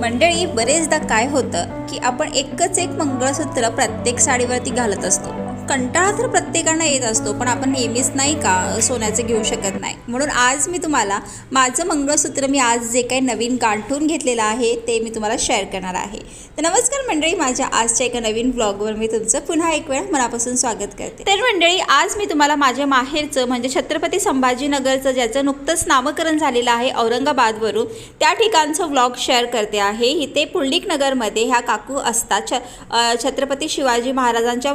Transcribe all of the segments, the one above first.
मंडळी बरेचदा काय होतं की आपण एकच एक मंगळसूत्र प्रत्येक साडीवरती घालत असतो. कंटाळा तर प्रत्येकांना येत असतो पण आपण नेहमीच नाही का सोन्याचं घेऊ शकत नाही. म्हणून आज मी तुम्हाला माझं मंगळसूत्र मी आज जे काही नवीन गांठून घेतलेलं आहे ते मी तुम्हाला शेअर करणार आहे. तर नमस्कार मंडळी माझ्या आजच्या एका नवीन ब्लॉगवर मी तुमचं पुन्हा एक वेळा मनापासून स्वागत करते. तर मंडळी आज मी तुम्हाला माझ्या माहेरचं म्हणजे छत्रपती संभाजीनगरचं ज्याचं नुकतंच नामकरण झालेलं आहे औरंगाबादवरून त्या ठिकाणचं व्लॉग शेअर करते आहे. इथे पुंडलिक नगरमध्ये ह्या काकू असतात छ छत्रपती शिवाजी महाराजांच्या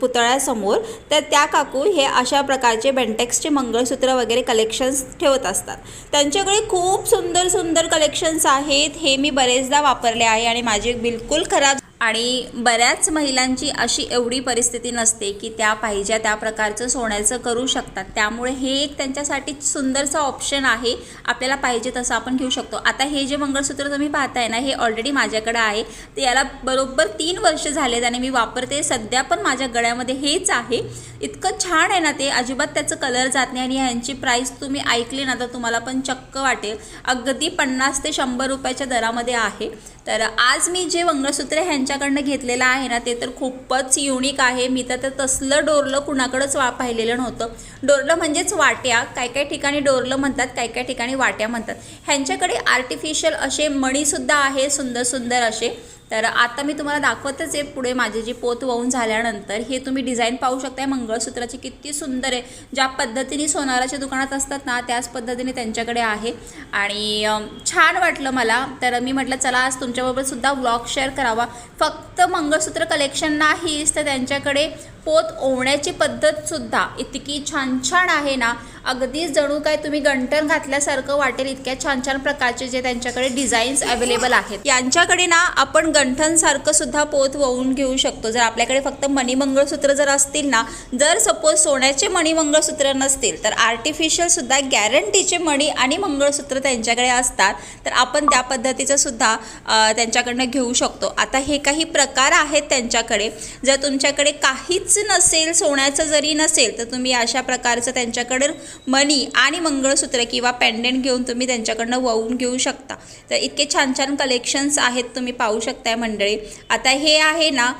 पुत पुतळ्यासमोर तर त्या काकू हे अशा प्रकारचे बेंटेक्सचे मंगळसूत्र वगैरे कलेक्शन्स ठेवत असतात. त्यांच्याकडे खूप सुंदर सुंदर कलेक्शन्स आहेत. हे मी बरेचदा वापरले आहे आणि माझे बिलकुल खराब आणि बऱ्याच महिलांची अशी एवढी परिस्थिती नसते की त्या पाहिजे त्या प्रकारचं सोन्याचं करू शकतात. त्यामुळे हे एक त्यांच्यासाठी सुंदरचा ऑप्शन आहे. आपल्याला पाहिजे तसं आपण घेऊ शकतो. आता हे जे मंगळसूत्र तुम्ही पाहताय ना हे ऑलरेडी माझ्याकडे आहे. ते याला बरोबर तीन वर्ष झालेत आणि मी वापरते. सध्या पण माझ्या गळ्यामध्ये हेच आहे. इतकं छान आहे ना ते. अजिबात त्याचं कलर जात नाही आणि ह्यांची प्राईस तुम्ही ऐकली ना तर तुम्हाला पण चक्क वाटेल. अगदी पन्नास ते शंभर रुपयाच्या दरामध्ये आहे. तर आज मी जे मंगळसूत्र ह्यांच्या ह्यांच्याकडनं घेतलेलं आहे ना ते तर खूपच युनिक आहे. मी तर ते तसलं डोरलं कुणाकडंच वा पाहिलेलं नव्हतं. डोरलं म्हणजेच वाट्या. काय काय ठिकाणी डोरलं म्हणतात काय काय ठिकाणी वाट्या म्हणतात. ह्यांच्याकडे आर्टिफिशियल असे मणीसुद्धा आहे सुंदर सुंदर असे. तर आता मी तुम्हाला दाखवतच आहे पुढे माझे जी पोत वाहून झाल्यानंतर हे तुम्ही डिझाईन पाहू शकताय. मंगळसूत्राची किती सुंदर आहे. ज्या पद्धतीने सोनाराच्या दुकानात असतात ना त्याच पद्धतीने त्यांच्याकडे आहे. आणि छान वाटलं मला. तर मी म्हटलं चला आज तुमच्याबरोबर सुद्धा व्लॉग शेअर करावा. फक्त मंगळसूत्र कलेक्शन नाहीच तर त्यांच्याकडे पोत ओवण्याची पद्धतसुद्धा इतकी छान छान आहे ना. अगदी जणू काय तुम्ही गंटन घातल्यासारखं वाटेल इतक्या छान छान प्रकारचे जे त्यांच्याकडे डिझाईन्स अवेलेबल आहेत. यांच्याकडे ना आपण गंठनसारखं सुद्धा पोत वळून घेऊ शकतो. जर आपल्याकडे फक्त मणिमंगळसूत्र जर असतील ना जर सपोज सोन्याचे मणिमंगळसूत्र नसतील तर आर्टिफिशियल सुद्धा गॅरंटीचे मणी आणि मंगळसूत्र त्यांच्याकडे असतात तर आपण त्या पद्धतीचं सुद्धा त्यांच्याकडनं घेऊ शकतो. आता हे काही प्रकार आहेत त्यांच्याकडे. जर तुमच्याकडे काहीच नसेल सोन्याचं जरी नसेल तर तुम्ही अशा प्रकारचं त्यांच्याकडे मणी आणि मंगळसूत्र किंवा पेंडेंट घेऊन तुम्ही त्यांच्याकडनं वाहून घेऊ शकता. तर इतके छान छान कलेक्शन्स आहेत तुम्ही पाहू शकताय मंडळी. आता हे आहे ना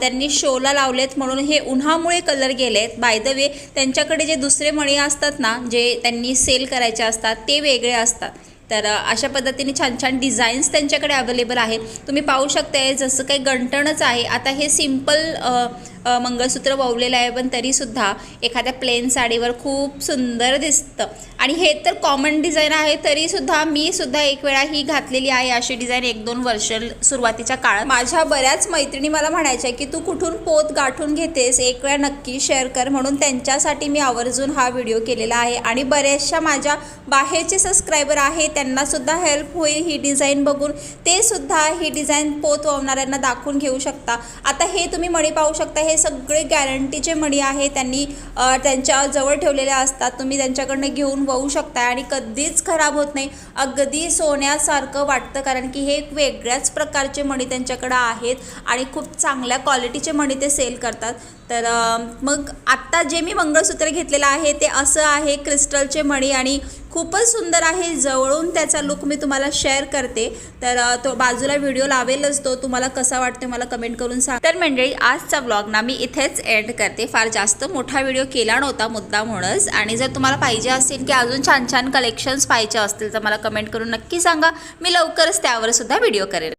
त्यांनी शोला लावलेत म्हणून हे उन्हामुळे कलर गेले आहेत बाय द वे त्यांच्याकडे जे दुसरे मणी असतात ना जे त्यांनी सेल करायचे असतात ते वेगळे असतात. तर अशा पद्धतीने छान छान डिझाईन्स त्यांच्याकडे अवेलेबल आहेत. तुम्ही पाहू शकताय जसं काही गंटणच आहे. आता हे सिंपल मंगळसूत्र वावलेलं आहे पण तरीसुद्धा एखाद्या प्लेन साडीवर खूप सुंदर दिसतं. आणि हे तर कॉमन डिझाईन आहे तरीसुद्धा मी सुद्धा एक वेळा ही घातलेली आहे अशी डिझाईन एक दोन वर्ष सुरुवातीच्या काळात. माझ्या बऱ्याच मैत्रिणी मला म्हणायच्या की तू कुठून पोत गाठून घेतेस एक वेळा नक्की शेअर कर म्हणून त्यांच्यासाठी मी आवर्जून हा व्हिडिओ केलेला आहे. आणि बऱ्याचशा माझ्या बाहेरचे सबस्क्रायबर आहे त्यांना सुद्धा हेल्प होईल ही डिझाईन बघून. ते सुद्धा ही डिझाईन पोत वावणाऱ्यांना दाखवून घेऊ शकता. आता हे तुम्ही मणी पाहू शकता हे सगळे गॅरंटीचे मणी आहे त्यांनी त्यांच्या जवळ ठेवलेले असतात. तुम्ही त्यांच्याकडनं घेऊन वाहू शकता आणि कधीच खराब होत नाही. अगदी सोन्यासारखं वाटतं कारण की हे एक वेगळ्याच प्रकारचे मणी त्यांच्याकडं आहेत आणि खूप चांगल्या क्वालिटीचे मणी ते सेल करतात. तर मग आत्ता जे मी मंगळसूत्र घेतलेलं आहे ते असं आहे क्रिस्टलचे मणी आणि खूपच सुंदर आहे. जवळून त्याचा लुक मी तुम्हाला शेअर करते. तर तो बाजूला व्हिडिओ लावेलच तो. तुम्हाला कसा वाटतो मला कमेंट करून सांग. तर मंडळी आजचा ब्लॉग ना मी इथेच एंड करते. फार जास्त मोठा व्हिडिओ केला नव्हता मुद्दा म्हणूनच आणि जर तुम्हाला पाहिजे असतील की अजून छान छान कलेक्शन्स पाहिजे असतील तर मला कमेंट करून नक्की सांगा. मी लवकरच त्यावर सुद्धा व्हिडिओ करेल.